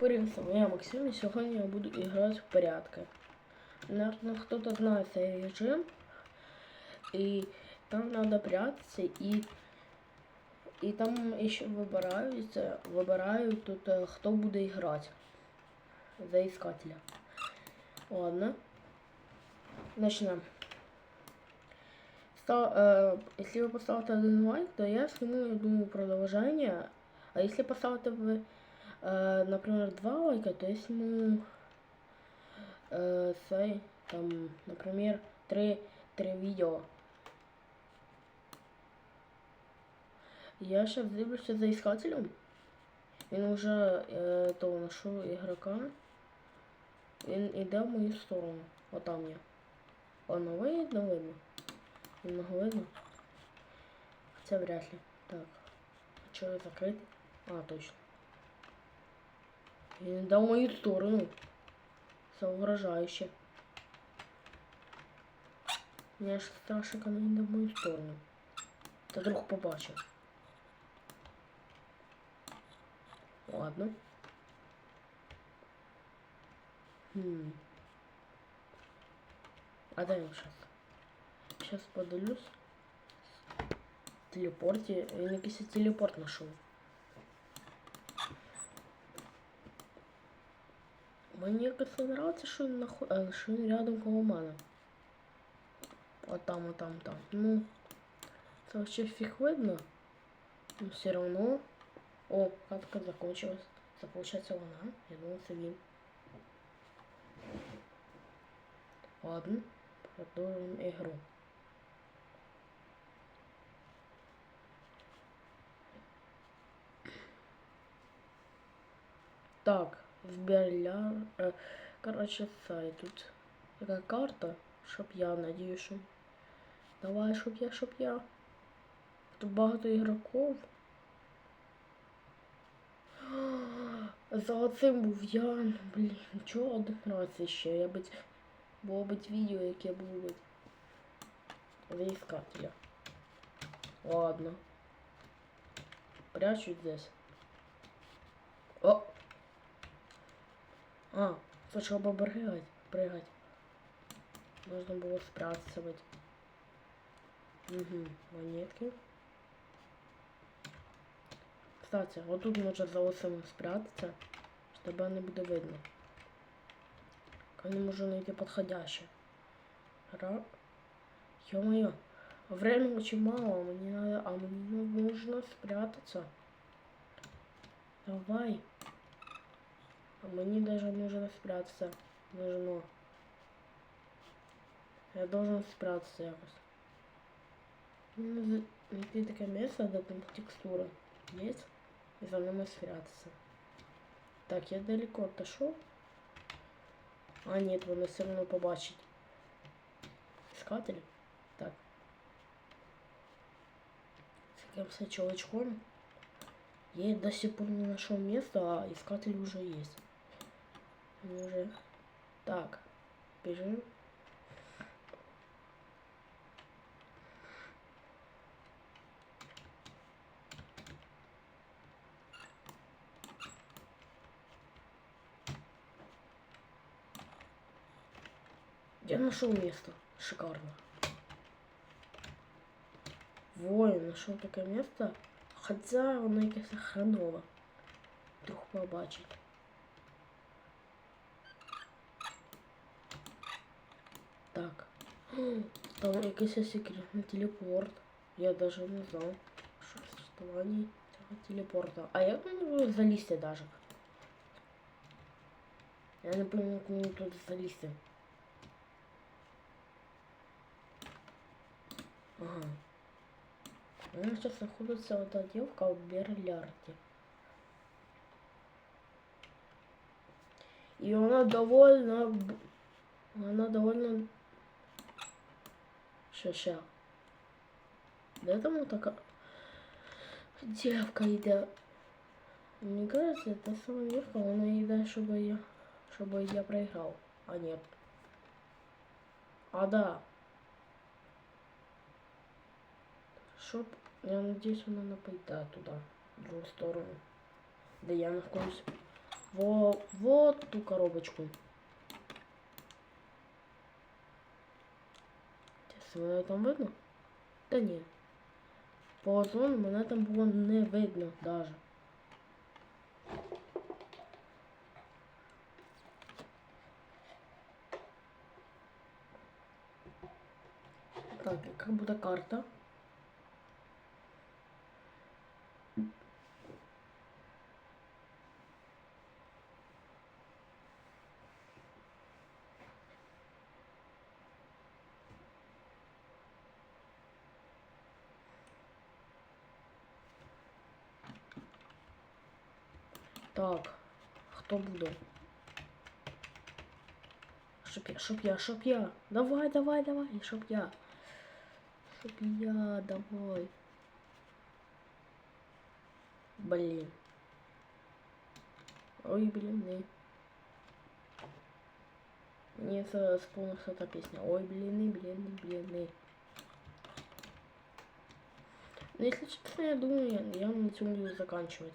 привет, я Максим, и сегодня я буду играть в порядке. Наверное, кто-то знает цей режим, и там надо прятаться, и, и там еще выбираются, выбирают тут, э, кто будет играть за искателя. Ладно, начнем. Ста- э, если вы поставите один лайк, то я сниму, я думаю, продолжение. А если поставите вы, э, например, два лайка, то я сниму э, цей, там, например, три, три видео. Я сейчас дивлюся за искателем. Він вже е, того знайшов ігрока. Він іде в мою сторону. Отам я. Воно видно, видно. Немного видно. Хотя вряд ли. Так. Что закрыть? А, точно. Він дав мою сторону. Це угрожающе. Мені аж страшно, коли він дав мою сторону. Та друг побачив. Ладно. Хм. А дай сейчас. Сейчас подивлюсь. В телепорте. Він якийсь телепорт нашел. Мені якось нравится, що він, нахо... е, що він рядом коло мене. Там, от там, там. Ну, це вообще фиг видно. Но все равно. О, катка закончилась. Це получается вона. Я думал, це він. Ладно, продовжуємо ігру. Так, Сберляр. Э, короче, сайт тут. Така карта, щоб я надію, що. Давай, щоб я, щоб я. Тут багато ігроків. За оцим був Ян, блін, чого один раз ще? Я б було б відео, яке було б за искателя. Ладно. Прячусь здесь. О! А, слушай, оба прыгать, прыгать. Нужно было спрятаться быть. Угу, монетки. Кстати, вот тут можно за осом спрятаться, чтобы не буде видно. Я не можу найти подходящее. Ра... Ё-моё. Времени очень мало, а мне надо, а мне нужно спрятаться. Давай. А мне даже нужно спрятаться. Нужно. Я должен спрятаться якось. Мені надо найти таке місце, де там текстура є. І за ними спрятаться. Так, я далеко отошел. А, нет, вони все равно побачить. Искатель? Так. С каким-то чувачком. Я до сих пор не нашел место, а искатель уже есть. Уже... Так. Бежим. Я нашел место. Шикарно. Воин нашел такое место. Хотя воно якесь хреново. Вдруг побачить. Так. Там якийсь секретний телепорт. Я даже не знал, що в существуванні цього телепорта. А як мені залізти даже? Я не пойму, як мені тут залізти. Ага. У нас сейчас находится вот эта девка в Берлярде. И она довольно... б- Она довольно... Ща-ща. Да там такая... Девка идет. Мне кажется, это самая девка, она идет, чтобы я... Чтобы я проиграл. А нет. А да. Щоб, я надеюсь, вона не пойде туди, в другу сторону. Де я нахожусь. во, вот ту коробочку. Це мене там видно? Та ні. По озону мене там було не видно даже. Так, яка буде карта? Так, хто буде? Щоб я, щоб я, щоб я. Давай, давай, давай, щоб я. Щоб я, давай. Блін. Ой, блін, не. Мені це сповнилася та пісня. Ой, блін, блін, блін. Ну, если честно, я думаю, я, я на этом буду заканчивать.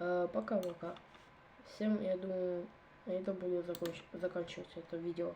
Э, Пока-пока. Всем, я думаю, это буду законч- заканчивать это видео.